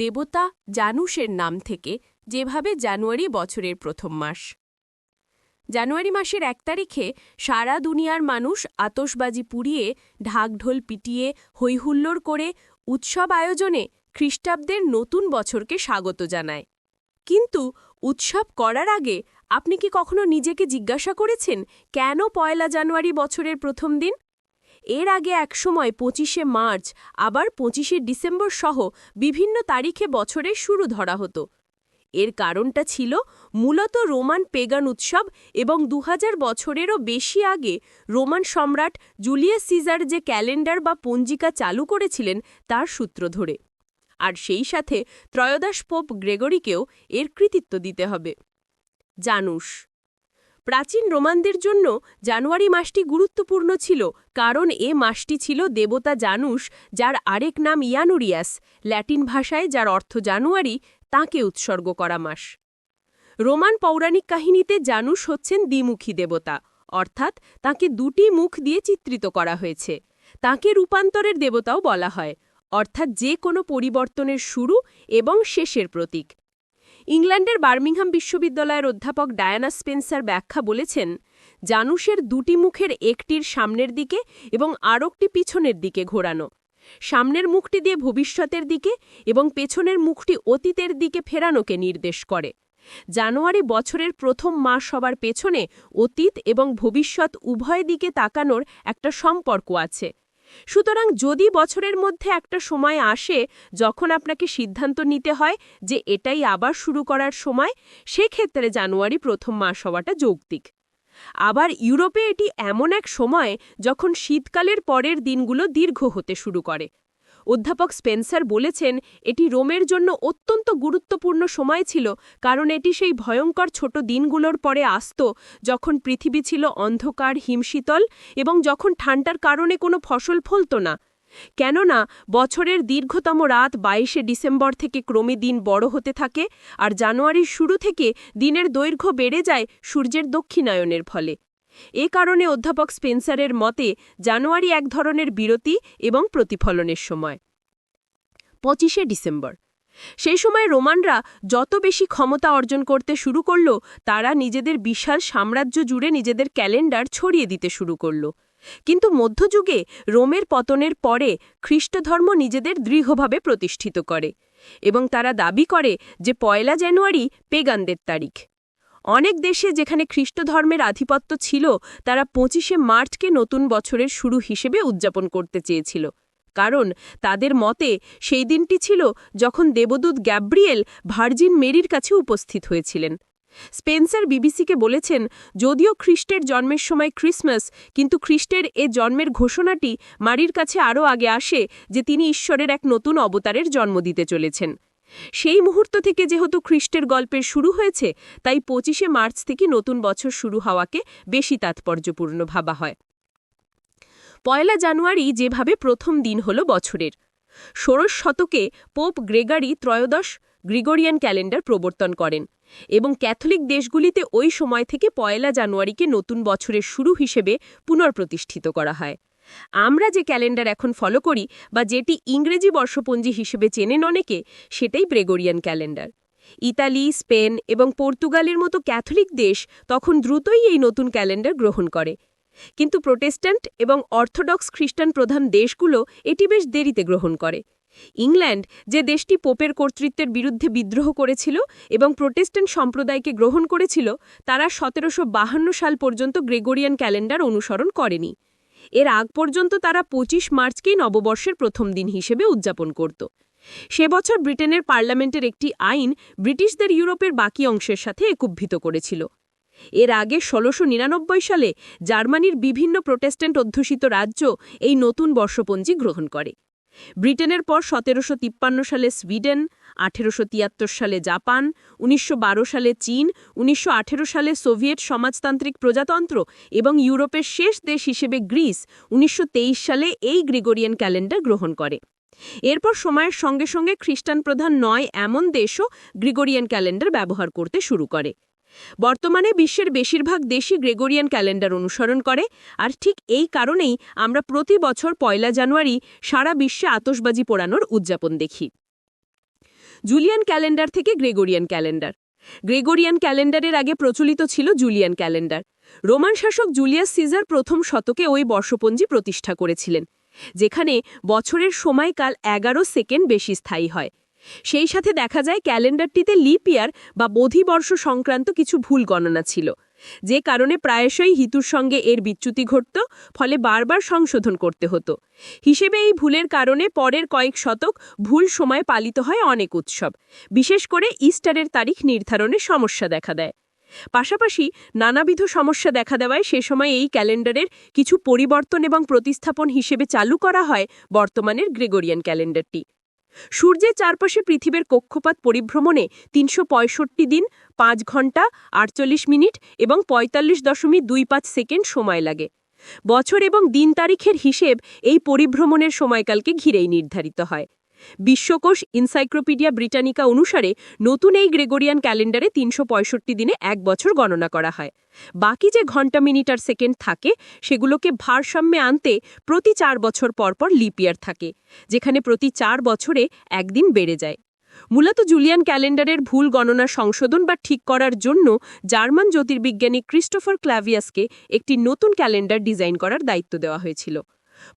দেবতা জানুসের নাম থেকে যেভাবে জানুয়ারি বছরের প্রথম মাস। জানুয়ারি মাসের এক তারিখে সারা দুনিয়ার মানুষ আতসবাজি পুড়িয়ে, ঢাকঢোল পিটিয়ে, হৈহুল্লোড় করে উৎসব আয়োজনে খ্রিস্টাব্দের নতুন বছরকে স্বাগত জানায়। কিন্তু উৎসব করার আগে আপনি কি কখনো নিজেকে জিজ্ঞাসা করেছেন কেন পয়লা জানুয়ারি বছরের প্রথম দিন? এর আগে একসময় পঁচিশে মার্চ, আবার পঁচিশে ডিসেম্বর সহ বিভিন্ন তারিখে বছরের শুরু ধরা হতো। এর কারণটা ছিল মূলত রোমান পেগান উৎসব এবং দু হাজার বছরেরও বেশি আগে রোমান সম্রাট জুলিয়াস সিজার যে ক্যালেন্ডার বা পঞ্জিকা চালু করেছিলেন তার সূত্র ধরে। আর সেই সাথে ত্রয়োদশ পোপ গ্রেগরিকেও এর কৃতিত্ব দিতে হবে। জানুস প্রাচীন রোমানদের জন্য জানুয়ারি মাসটি গুরুত্বপূর্ণ ছিল, কারণ এ মাসটি ছিল দেবতা জানুস যার আরেক নাম ইয়ানুরিয়াস, ল্যাটিন ভাষায় যার অর্থ জানুয়ারি, তাকে উৎসর্গ করা মাস। রোমান পৌরাণিক কাহিনীতে জানুস হচ্ছেন দ্বিমুখী দেবতা, অর্থাৎ তাকে দুটি মুখ দিয়ে চিত্রিত করা হয়েছে। তাকে রূপান্তরের দেবতাও বলা হয়, অর্থাৎ যে কোনো পরিবর্তনের শুরু এবং শেষের প্রতীক। ইংল্যান্ডের বার্মিংহাম বিশ্ববিদ্যালয়ের অধ্যাপক ডায়ানা স্পেন্সার ব্যাখ্যা বলেছেন জানুষের দুটি মুখের একটির সামনের দিকে এবং আরকটি পিছনের দিকে ঘোরানো। সামনের মুখটি দিয়ে ভবিষ্যতের দিকে এবং পেছনের মুখটি অতীতের দিকে ফেরানোকে নির্দেশ করে। জানুয়ারি বছরের প্রথম মাস হবার পেছনে অতীত এবং ভবিষ্যৎ উভয় দিকে তাকানোর একটা সম্পর্ক আছে। সুতরাং যদি বছরের মধ্যে একটা সময় আসে যখন আপনাকে সিদ্ধান্ত নিতে হয় যে এটাই আবার শুরু করার সময়, সেক্ষেত্রে জানুয়ারি প্রথম মাস হওয়াটা যৌক্তিক। আবার ইউরোপে এটি এমন এক সময় যখন শীতকালের পরের দিনগুলো দীর্ঘ হতে শুরু করে। অধ্যাপক স্পেন্সার বলেছেন, এটি রোমের জন্য অত্যন্ত গুরুত্বপূর্ণ সময় ছিল, কারণ এটি সেই ভয়ঙ্কর ছোট দিনগুলোর পরে আসত, যখন পৃথিবী ছিল অন্ধকার, হিমশীতল এবং যখন ঠান্ডার কারণে কোনো ফসল ফলত না। কেননা, বছরের দীর্ঘতম রাত বাইশে ডিসেম্বর থেকে ক্রমে দিন বড় হতে থাকে, আর জানুয়ারির শুরু থেকে দিনের দৈর্ঘ্য বেড়ে যায় সূর্যের দক্ষিণায়নের ফলে। এ কারণে অধ্যাপক স্পেন্সারের মতে, জানুয়ারি এক ধরনের বিরতি এবং প্রতিফলনের সময়। পঁচিশে ডিসেম্বর। সেই সময় রোমানরা যত বেশি ক্ষমতা অর্জন করতে শুরু করল, তারা নিজেদের বিশাল সাম্রাজ্য জুড়ে নিজেদের ক্যালেন্ডার ছড়িয়ে দিতে শুরু করল। কিন্তু মধ্যযুগে রোমের পতনের পরে খ্রিস্টধর্ম নিজেদের দৃঢ়ভাবে প্রতিষ্ঠিত করে এবং তারা দাবি করে যে পয়লা জানুয়ারি পেগানদের তারিখ। অনেক দেশে যেখানে খ্রিস্টধর্মের আধিপত্য ছিল, তারা পঁচিশে মার্চকে নতুন বছরের শুরু হিসেবে উদযাপন করতে চেয়েছিল। কারণ তাদের মতে, সেই দিনটি ছিল যখন দেবদূত গ্যাব্রিয়েল ভার্জিন মেরির কাছে উপস্থিত হয়েছিলেন। স্পেন্সার বিবিসিকে বলেছেন, যদিও খ্রিস্টের জন্মের সময় ক্রিসমাস, কিন্তু খ্রিস্টের এ জন্মের ঘোষণাটি মারির কাছে আরও আগে আসে, যে তিনি ঈশ্বরের এক নতুন অবতারের জন্ম দিতে চলেছেন। সেই মুহূর্ত থেকে যেহেতু খ্রিস্টের গল্পের শুরু হয়েছে, তাই পঁচিশে মার্চ থেকে নতুন বছর শুরু হওয়াকে বেশি তাৎপর্যপূর্ণ ভাবা হয়। পয়লা জানুয়ারি যেভাবে প্রথম দিন হল বছরের, ষোড়শ শতকে পোপ গ্রেগারি ত্রয়োদশ গ্রিগোরিয়ান ক্যালেন্ডার প্রবর্তন করেন এবং ক্যাথলিক দেশগুলিতে ওই সময় থেকে পয়লা জানুয়ারিকে নতুন বছরের শুরু হিসেবে পুনর্প্রতিষ্ঠিত করা হয়। আমরা যে ক্যালেন্ডার এখন ফলো করি বা যেটি ইংরেজি বর্ষপঞ্জি হিসেবে চেনেন অনেকে, সেটাই ব্রেগোরিয়ান ক্যালেন্ডার ইতালি, স্পেন এবং পর্তুগালের মতো ক্যাথলিক দেশ তখন দ্রুতই এই নতুন ক্যালেন্ডার গ্রহণ করে। কিন্তু প্রোটেস্ট্যান্ট এবং অর্থোডক্স খ্রিস্টান প্রধান দেশগুলো এটি বেশ দেরিতে গ্রহণ করে। ইংল্যান্ড যে দেশটি পোপের কর্তৃত্বের বিরুদ্ধে বিদ্রোহ করেছিল এবং প্রোটেস্ট্যান্ট সম্প্রদায়কে গ্রহণ করেছিল, তারা সতেরোশো সাল পর্যন্ত গ্রেগোরিয়ান ক্যালেন্ডার অনুসরণ করেনি। এর আগ পর্যন্ত তারা ২৫ মার্চকেই নববর্ষের প্রথম দিন হিসেবে উদযাপন করত। সে বছর ব্রিটেনের পার্লামেন্টের একটি আইন ব্রিটিশদের ইউরোপের বাকি অংশের সাথে একুভিত করেছিল। এর আগে ষোলোশো সালে জার্মানির বিভিন্ন প্রোটেস্ট্যান্ট অধ্যুষিত রাজ্য এই নতুন বর্ষপঞ্জি গ্রহণ করে। ব্রিটেনের পর সতেরোশো তিপ্পান্ন সালে সুইডেন, আঠেরোশো তিয়াত্তর সালে জাপান, উনিশশো বারো সালে চীন, উনিশশো আঠেরো সালে সোভিয়েট সমাজতান্ত্রিক প্রজাতন্ত্র এবং ইউরোপের শেষ দেশ হিসেবে গ্রিস, উনিশশো তেইশ সালে এই গ্রিগোরিয়ান ক্যালেন্ডার গ্রহণ করে। এরপর সময়ের সঙ্গে সঙ্গে খ্রিস্টান প্রধান নয় এমন দেশও গ্রিগোরিয়ান ক্যালেন্ডার ব্যবহার করতে শুরু করে। বর্তমানে বিশ্বের বেশিরভাগ দেশই গ্রেগোরিয়ান ক্যালেন্ডার অনুসরণ করে, আর ঠিক এই কারণেই আমরা প্রতি বছর পয়লা জানুয়ারি সারা বিশ্বে আতসবাজি পোড়ানোর উদযাপন দেখি। জুলিয়ান ক্যালেন্ডার থেকে গ্রেগরিয়ান ক্যালেন্ডার। গ্রেগরিয়ান ক্যালেন্ডারের আগে প্রচলিত ছিল জুলিয়ান ক্যালেন্ডার। রোমান শাসক জুলিয়াস সিজার প্রথম শতকে ওই বর্ষপঞ্জি প্রতিষ্ঠা করেছিলেন, যেখানে বছরের সময়কাল এগারো সেকেন্ড বেশি স্থায়ী হয়। সেই সাথে দেখা যায় ক্যালেন্ডারটিতে লিপ ইয়ার বা বোধিবর্ষ সংক্রান্ত কিছু ভুল গণনা ছিল। যে কারণে প্রায়শই হিতুর সঙ্গে এর বিচ্যুতি ঘটত, ফলে বারবার সংশোধন করতে হতো। হিসেবে এই ভুলের কারণে পরের কয়েক শতক ভুল সময়ে পালিত হয় অনেক উৎসব। বিশেষ করে ইস্টারের তারিখ নির্ধারণে সমস্যা দেখা দেয়। পাশাপাশি নানাবিধ সমস্যা দেখা দেওয়ায় সে সময় এই ক্যালেন্ডারের কিছু পরিবর্তন এবং প্রতিস্থাপন হিসেবে চালু করা হয় বর্তমানের গ্রেগরিয়ান ক্যালেন্ডারটি। সূর্যের চারপাশে পৃথিবীর কক্ষপাত পরিভ্রমণে তিনশো পঁয়ষট্টি দিন, পাঁচ ঘণ্টা, আটচল্লিশ মিনিট এবং পঁয়তাল্লিশ দশমিক দুই পাঁচ সেকেন্ড সময় লাগে। বছর এবং দিন তারিখের হিসেব এই পরিভ্রমণের সময়কালকে ঘিরেই নির্ধারিত হয়। বিশ্বকোষ ইনসাইক্লোপিডিয়া ব্রিটানিকা অনুসারে নতুন এই গ্রেগরিয়ান ক্যালেন্ডারে তিনশো পঁয়ষট্টি দিনে এক বছর গণনা করা হয়। বাকি যে ঘণ্টা মিনিট আর সেকেন্ড থাকে, সেগুলোকে ভারসাম্যে আনতে প্রতি চার বছর পর পর লিপিয়ার থাকে, যেখানে প্রতি চার বছরে একদিন বেড়ে যায়। মূলত জুলিয়ান ক্যালেন্ডারের ভুল গণনা সংশোধন বা ঠিক করার জন্য জার্মান জ্যোতির্বিজ্ঞানী ক্রিস্টোফার ক্লাভিয়াসকে একটি নতুন ক্যালেন্ডার ডিজাইন করার দায়িত্ব দেওয়া হয়েছিল।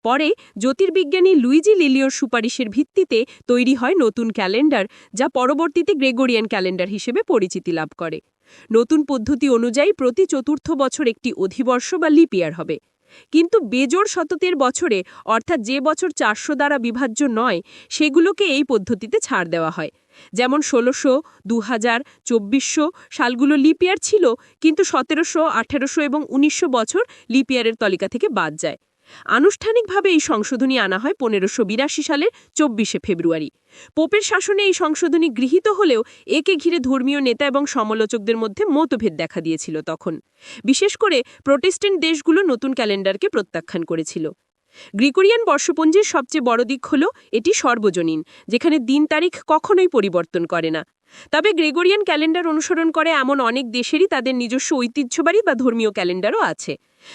পরে জ্যোতির্বিজ্ঞানী লুইজি লিলিওর সুপারিশের ভিত্তিতে তৈরি হয় নতুন ক্যালেন্ডার, যা পরবর্তীতে গ্রেগরিয়ান ক্যালেন্ডার হিসেবে পরিচিতি লাভ করে। নতুন পদ্ধতি অনুযায়ী প্রতি চতুর্থ বছর একটি অধিবর্ষ বা লিপিয়ার হবে। কিন্তু বেজোড় শতকের বছরে, অর্থাৎ যে বছর চারশো দ্বারা বিভাজ্য নয়, সেগুলোকে এই পদ্ধতিতে ছাড় দেওয়া হয়। যেমন ষোলোশো দু হাজার চব্বিশশো সালগুলো লিপিয়ার ছিল, কিন্তু সতেরোশো, আঠেরোশো এবং উনিশশো বছর লিপিয়ারের তালিকা থেকে বাদ যায়। আনুষ্ঠানিকভাবে এই সংশোধনী আনা হয় পনেরোশো বিরাশি সালের চব্বিশে ফেব্রুয়ারি। পোপের শাসনে এই সংশোধনী গৃহীত হলেও একে ঘিরে ধর্মীয় নেতা এবং সমালোচকদের মধ্যে মতভেদ দেখা দিয়েছিল তখন। বিশেষ করে প্রোটেস্ট্যান্ট দেশগুলো নতুন ক্যালেন্ডারকে প্রত্যাখ্যান করেছিল। গ্রিকোরিয়ান বর্ষপঞ্জির সবচেয়ে বড় দিক হল, এটি সর্বজনীন, যেখানে দিন তারিখ কখনোই পরিবর্তন করে না। তবে গ্রেগরিয়ান ক্যালেন্ডার অনুসরণ করে এমন অনেক দেশেরই তাদের নিজস্ব ঐতিহ্যবাড়ি বা ধর্মীয় ক্যালেন্ডারও আছে।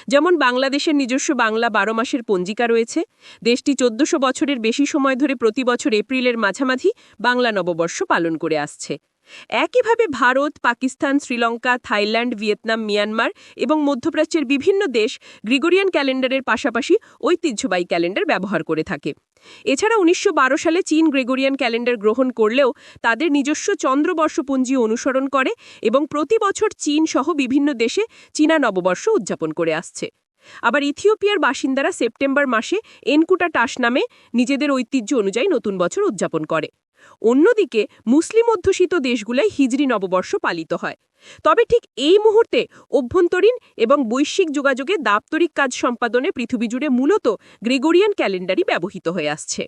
যেমন বাংলাদেশের নিজস্ব বাংলা বারো মাসের পঞ্জিকা রয়েছে, দেশটি চোদ্দশো বছরের বেশি সময় ধরে প্রতি বছর এপ্রিলের মাঝামাঝি বাংলা নববর্ষ পালন করে আসছে। একইভাবে Bharat, Pakistan, Sri Lanka, Thailand, Vietnam, Myanmar এবং মধ্যপ্রাচ্যের বিভিন্ন দেশ গ্রিগোরিয়ান ক্যালেন্ডারের পাশাপাশি ঐতিহ্যবাহী ক্যালেন্ডার ব্যবহার করে থাকে। এছাড়া উনিশশো বারো সালে চীন গ্রেগরিয়ান ক্যালেন্ডার গ্রহণ করলেও তাদের নিজস্ব চন্দ্রবর্ষপুঞ্জি অনুসরণ করে এবং প্রতি বছর চীন সহ বিভিন্ন দেশে চীনা নববর্ষ উদযাপন করে আসছে। আবার ইথিওপিয়ার বাসিন্দারা সেপ্টেম্বর মাসে এনকুটা টাস নামে নিজেদের ঐতিহ্য অনুযায়ী নতুন বছর উদযাপন করে। অন্যদিকে, মুসলিম অধ্যুষিত দেশগুলোয় হিজরি নববর্ষ পালিত হয়। তবে ঠিক এই মুহূর্তে অভ্যন্তরীণ এবং বৈশ্বিক যোগাযোগে দাপ্তরিক কাজ সম্পাদনে পৃথিবী জুড়ে মূলত গ্রেগরিয়ান ক্যালেন্ডারই ব্যবহৃত হয়ে আসছে।